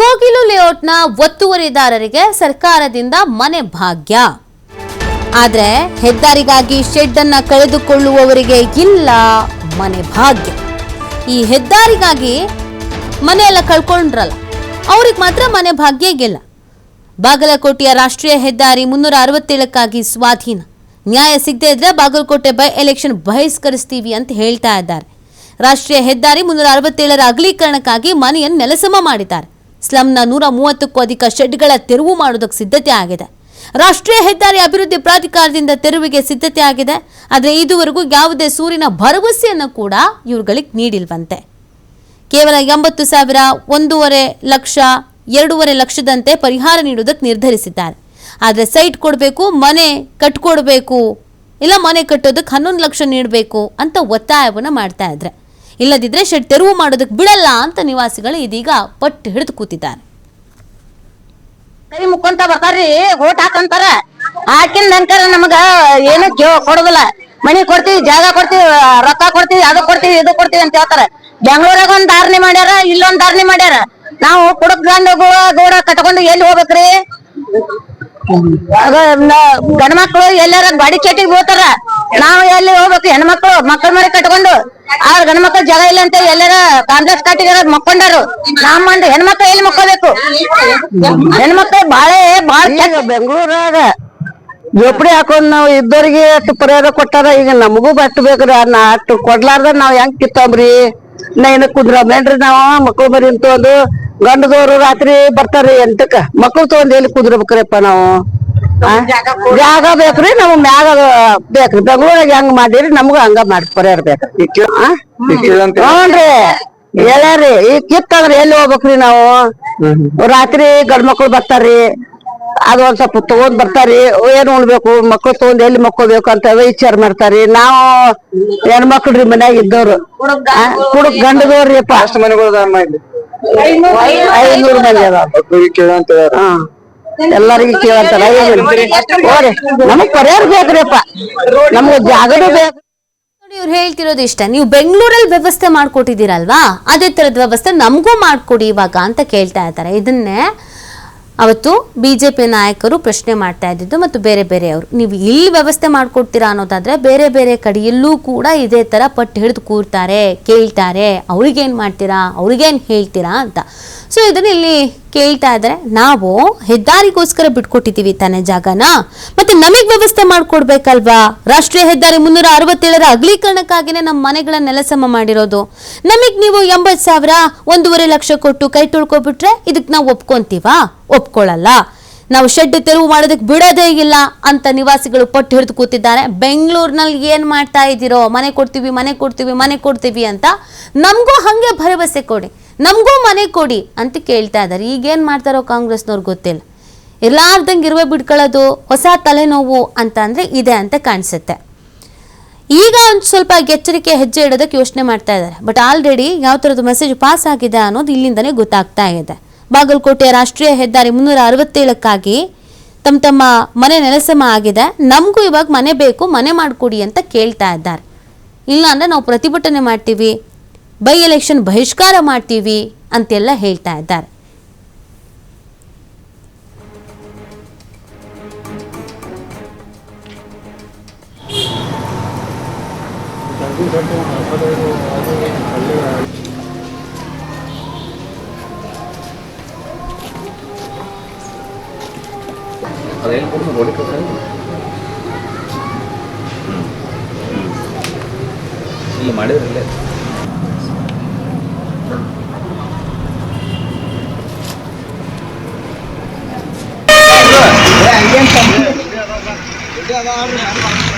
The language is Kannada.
ಕೋಗಿಲು ಲೇಔಟ್ನ ಒತ್ತುವರಿದಾರರಿಗೆ ಸರ್ಕಾರದಿಂದ ಮನೆ ಭಾಗ್ಯ. ಆದ್ರೆ ಹೆದ್ದಾರಿಗಾಗಿ ಶೆಡ್ ಅನ್ನ ಕಳೆದುಕೊಳ್ಳುವವರಿಗೆ ಇಲ್ಲ ಮನೆ ಭಾಗ್ಯ. ಈ ಹೆದ್ದಾರಿಗಾಗಿ ಮನೆಯೆಲ್ಲ ಕಳ್ಕೊಂಡ್ರಲ್ಲ, ಅವ್ರಿಗೆ ಮಾತ್ರ ಮನೆ ಭಾಗ್ಯ ಇಲ್ಲ ಬಾಗಲಕೋಟೆಯ ರಾಷ್ಟ್ರೀಯ ಹೆದ್ದಾರಿ ಮುನ್ನೂರ ಅರವತ್ತೇಳಕ್ಕಾಗಿ ಸ್ವಾಧೀನ. ನ್ಯಾಯ ಸಿಗದೇ ಇದ್ರೆ ಬಾಗಲಕೋಟೆ ಬೈ ಎಲೆಕ್ಷನ್ ಬಹಿಷ್ಕರಿಸ್ತೀವಿ ಅಂತ ಹೇಳ್ತಾ ಇದ್ದಾರೆ. ರಾಷ್ಟ್ರೀಯ ಹೆದ್ದಾರಿ ಮುನ್ನೂರ ಅರವತ್ತೇಳರ ಅಗಲೀಕರಣಕ್ಕಾಗಿ ಮನೆಯನ್ನು ನೆಲಸಮ ಮಾಡಿದ್ದಾರೆ. ಸ್ಲಂನ ನೂರ ಮೂವತ್ತಕ್ಕೂ ಅಧಿಕ ಶೆಡ್ಗಳ ತೆರವು ಮಾಡೋದಕ್ಕೆ ಸಿದ್ಧತೆ ಆಗಿದೆ. ರಾಷ್ಟ್ರೀಯ ಹೆದ್ದಾರಿ ಅಭಿವೃದ್ಧಿ ಪ್ರಾಧಿಕಾರದಿಂದ ತೆರವಿಗೆ ಸಿದ್ಧತೆ ಆಗಿದೆ. ಆದರೆ ಇದುವರೆಗೂ ಯಾವುದೇ ಸೂರಿನ ಭರವಸೆಯನ್ನು ಕೂಡ ಇವುಗಳಿಗೆ ನೀಡಿಲ್ವಂತೆ. ಕೇವಲ ಎಂಬತ್ತು ಸಾವಿರ ಒಂದೂವರೆ ಲಕ್ಷ, ಎರಡೂವರೆ ಲಕ್ಷದಂತೆ ಪರಿಹಾರ ನೀಡುವುದಕ್ಕೆ ನಿರ್ಧರಿಸಿದ್ದಾರೆ. ಆದರೆ ಸೈಟ್ ಕೊಡಬೇಕು, ಮನೆ ಕಟ್ಕೊಡ್ಬೇಕು, ಇಲ್ಲ ಮನೆ ಕಟ್ಟೋದಕ್ಕೆ ಹನ್ನೊಂದು ಲಕ್ಷ ನೀಡಬೇಕು ಅಂತ ಒತ್ತಾಯವನ್ನು ಮಾಡ್ತಾ ಇದ್ರೆ. ಇಲ್ಲದಿದ್ರೆ ಶೆಡ್ ತೆರವು ಮಾಡೋದಕ್ಕೆ ಬಿಡಲ್ಲ ಅಂತ ನಿವಾಸಿಗಳು ಇದೀಗ ಪಟ್ಟು ಹಿಡಿದು ಕೂತಿದ್ದಾರೆ. ಕೈ ಮುಕ್ಕೊಂತ ಬರ್ತಾರ್ರಿ, ಓಟ್ ಹಾಕಂತಾರ. ಹಾಕಿನ ನಂತರ ನಮಗ ಏನು ಕೊಡುದಿಲ್ಲ. ಮನಿ ಕೊಡ್ತೀವಿ, ಜಾಗ ಕೊಡ್ತೀವಿ, ರೊಕ್ಕ ಕೊಡ್ತೀವಿ, ಅದು ಕೊಡ್ತೀವಿ, ಇದು ಕೊಡ್ತೀವಿ ಅಂತ ಹೇಳ್ತಾರ. ಬೆಂಗಳೂರಾಗ ಒಂದ್ ಧಾರಣೆ ಮಾಡ್ಯಾರ, ಇಲ್ಲೊಂದ್ ಧಾರಣೆ ಮಾಡ್ಯಾರ. ನಾವು ಕುಡಕ್ ಗಂಡ ಗೋಡ ಕಟ್ಕೊಂಡು ಎಲ್ಲಿ ಹೋಗ್ಬೇಕ್ರಿ? ಗಂಡ್ಮಕ್ಳು ಎಲ್ಲಾರ ಗಾಡಿ ಚಟಿಗೆ ಹೋಗ್ತಾರ ನಾವು ಎಲ್ಲಿ ಹೋಗ್ಬೇಕು ಹೆಣ್ಮಕ್ಳು ಮಕ್ಕಳ ಮರಿ ಕಟ್ಕೊಂಡು. ಆ ಗಂಡ್ಮಕ್ಳು ಜಾಗ ಇಲ್ಲ ಅಂತ ಎಲ್ಲಾರ ಕಾಂಗ್ರೆಸ್ ಕಟ್ಟಿಗಾರ ಮಕ್ಕೊಂಡಾರು. ನಾವ್ ಮಂದಿ ಹೆಣ್ಮಕ್ಳು ಎಲ್ಲಿ ಮಕ್ಕೋಬೇಕು? ಹೆಣ್ಮಕ್ಳು ಬಾಳೆ, ಬಾಳ ಬೆಂಗಳೂರಾಗ ಜೋಪಡಿ ಹಾಕೊಂಡ್ ನಾವ್ ಇದ್ದವ್ರಿಗೆ ಅಷ್ಟು ಪರಿಹಾರ ಕೊಟ್ಟಾರ. ಈಗ ನಮಗೂ ಬಟ್ ಬೇಕ್ರಿ. ಅನ್ನ ಅಷ್ಟು ಕೊಡ್ಲಾರ್ದ ನಾವ್ ಹೆಂಗ್ ಕಿತ್ತಂಬ್ರಿ ನೈನ ಕುದ್ರಮೇನ್ರಿ ನಾವ ಮಕ್ಳು ಬರಿ ಅಂತಂದು. ಗಂಡದವ್ರು ರಾತ್ರಿ ಬರ್ತಾರ್ರಿ ಎಂಟಕ್ಕ ಮಕ್ಳು ತಗೊಂಡ್ ಎಲ್ಲಿ ಕುದ್ರಬೇಕ್ರಿಪ್ಪ ನಾವು? ಜಾಗ ಬೇಕ್ರಿ ನಮ್ ಮ್ಯಾಗ ಬೇಕ್ರಿ. ಬೆಂಗಳೂರಾಗ ಹೆಂಗ್ ಮಾಡಿರಿ ನಮ್ಗ ಹಂಗ ಮಾಡಿ ಪರಿಹಾರ ಬೇಕ್ರಿ? ಹ್ಞೂನ್ರಿ. ಹೇಳ್ಯಾರಿ ಈಗ ಕಿತ್ತಂದ್ರ ಎಲ್ಲಿ ಹೋಗ್ಬೇಕ್ರಿ ನಾವು? ರಾತ್ರಿ ಗಂಡ್ ಮಕ್ಳು ಬರ್ತಾರ್ರಿ. ಅದು ಒಂದ್ ಸ್ವಲ್ಪ ತಗೊಂಡ್ ಬರ್ತಾರಿ ಏನ್ ಉಣ್ಬೇಕು? ಮಕ್ಳು ತಗೊಂಡ್ ಎಲ್ಲಿ ಮಕ್ಕೋಬೇಕು ಅಂತ ವಿಚಾರ ಮಾಡ್ತಾರಿ ನಾವು ಹೆಣ್ಮಕ್ಳ್ರಿ ಮನ್ಯಾಗ ಇದ್ದವ್ರು. ಕುಡುಕ್ ಗಂಡದವ್ರಿ ಅಪ್ಪ ಐನೂರು ಮಂದಿ ಎಲ್ಲರಿಗೂ ಕೇಳಂತಾರ ನಮಗ್ ಪರಿಹಾರ ಬೇಕ್ರಿಪ್ಪ. ನಮ್ಗೆ ಜಾಗನೂ ಬೇಕು. ನೋಡಿ ಇವ್ರು ಹೇಳ್ತಿರೋದು ಇಷ್ಟ. ನೀವು ಬೆಂಗಳೂರಲ್ಲಿ ವ್ಯವಸ್ಥೆ ಮಾಡ್ಕೊಟ್ಟಿದ್ದೀರಲ್ವಾ? ಅದೇ ತರದ ವ್ಯವಸ್ಥೆ ನಮಗೂ ಮಾಡ್ಕೊಡಿ ಇವಾಗ ಅಂತ ಕೇಳ್ತಾ ಇದ್ದಾರೆ. ಇದನ್ನೇ ಅವತ್ತು ಬಿಜೆಪಿ ನಾಯಕರು ಪ್ರಶ್ನೆ ಮಾಡ್ತಾ ಇದ್ದಿದ್ದು ಮತ್ತು ಬೇರೆ ಬೇರೆಯವರು. ನೀವು ಇಲ್ಲಿ ವ್ಯವಸ್ಥೆ ಮಾಡ್ಕೊಡ್ತೀರಾ ಅನ್ನೋದಾದ್ರೆ ಬೇರೆ ಬೇರೆ ಕಡೆಯಲ್ಲೂ ಕೂಡ ಇದೇ ತರ ಪಟ್ಟು ಹಿಡಿದು ಕೂರ್ತಾರೆ, ಕೇಳ್ತಾರೆ, ಅವ್ರಿಗೇನು ಮಾಡ್ತೀರಾ, ಅವ್ರಿಗೇನ್ ಹೇಳ್ತೀರಾ ಅಂತ. ಸೊ ಇದನ್ನ ಇಲ್ಲಿ ಕೇಳ್ತಾ ಇದ್ರೆ ನಾವು ಹೆದ್ದಾರಿಗೋಸ್ಕರ ಬಿಟ್ಕೊಟ್ಟಿದ್ದೀವಿ ತಾನೇ ಜಾಗನ. ಮತ್ತೆ ನಮಗೆ ವ್ಯವಸ್ಥೆ ಮಾಡ್ಕೊಡ್ಬೇಕಲ್ವಾ? ರಾಷ್ಟ್ರೀಯ ಹೆದ್ದಾರಿ ಮುನ್ನೂರ ಅರವತ್ತೇಳರ ಅಗಲೀಕರಣಕ್ಕಾಗಿನೇ ನಮ್ಮ ಮನೆಗಳ ನೆಲಸಮ ಮಾಡಿರೋದು. ನಮಗೆ ನೀವು ಎಂಬತ್ತು ಸಾವಿರ, ಒಂದೂವರೆ ಲಕ್ಷ ಕೊಟ್ಟು ಕೈ ತುಳ್ಕೊಬಿಟ್ರೆ ಇದಕ್ಕೆ ನಾವು ಒಪ್ಕೊಂತೀವಾ? ಒಪ್ಕೊಳ್ಳಲ್ಲ ನಾವು ಶೆಡ್ ತೆರವು ಮಾಡೋದಕ್ಕೆ ಬಿಡೋದೇ ಇಲ್ಲ ಅಂತ ನಿವಾಸಿಗಳು ಪಟ್ಟು ಹಿಡಿದು ಕೂತಿದ್ದಾರೆ. ಬೆಂಗಳೂರಿನಲ್ಲಿ ಏನು ಮಾಡ್ತಾ ಇದ್ದೀರೋ? ಮನೆ ಕೊಡ್ತೀವಿ ಮನೆ ಕೊಡ್ತೀವಿ ಮನೆ ಕೊಡ್ತೀವಿ ಅಂತ ನಮಗೂ ಹಾಗೆ ಭರವಸೆ ಕೊಡಿ. ನಮಗೂ ಮನೆ ಕೊಡಿ ಅಂತ ಕೇಳ್ತಾ ಇದ್ದಾರೆ ಈಗೇನು ಮಾಡ್ತಾರೋ ಕಾಂಗ್ರೆಸ್ನವ್ರು ಗೊತ್ತಿಲ್ಲ. ಇರ್ಲಾರ್ದಂಗೆ ಇರುವೆ ಬಿಡ್ಕೊಳ್ಳೋದು ಹೊಸ ತಲೆನೋವು ಅಂತ ಅಂದರೆ ಇದೆ ಅಂತ ಕಾಣಿಸುತ್ತೆ. ಈಗ ಒಂದು ಸ್ವಲ್ಪ ಎಚ್ಚರಿಕೆ, ಹೆಜ್ಜೆ ಇಡೋದಕ್ಕೆ ಯೋಚನೆ ಮಾಡ್ತಾ ಇದ್ದಾರೆ ಬಟ್ ಆಲ್ರೆಡಿ ಯಾವ ಥರದ್ದು ಮೆಸೇಜ್ ಪಾಸ್ ಆಗಿದೆ ಅನ್ನೋದು ಇಲ್ಲಿಂದನೇ ಗೊತ್ತಾಗ್ತಾ ಇದೆ. ಬಾಗಲಕೋಟೆ ರಾಷ್ಟ್ರೀಯ ಹೆದ್ದಾರಿ ಮುನ್ನೂರ ಅರವತ್ತೇಳಕ್ಕಾಗಿ ತಮ್ಮ ತಮ್ಮ ಮನೆ ನೆಲಸಮ ಆಗಿದೆ. ನಮಗೂ ಇವಾಗ ಮನೆ ಬೇಕು, ಮನೆ ಮಾಡಿಕೊಡಿ ಅಂತ ಕೇಳ್ತಾ ಇದ್ದಾರೆ. ಇಲ್ಲ ಅಂದರೆ ನಾವು ಪ್ರತಿಭಟನೆ ಮಾಡ್ತೀವಿ. ಬೈ ಎಲೆಕ್ಷನ್ ಬಹಿಷ್ಕಾರ ಮಾಡ್ತೀವಿ ಅಂತೆಲ್ಲ ಹೇಳ್ತಾ ಇದ್ದಾರೆ. ಅದೇನು Con không.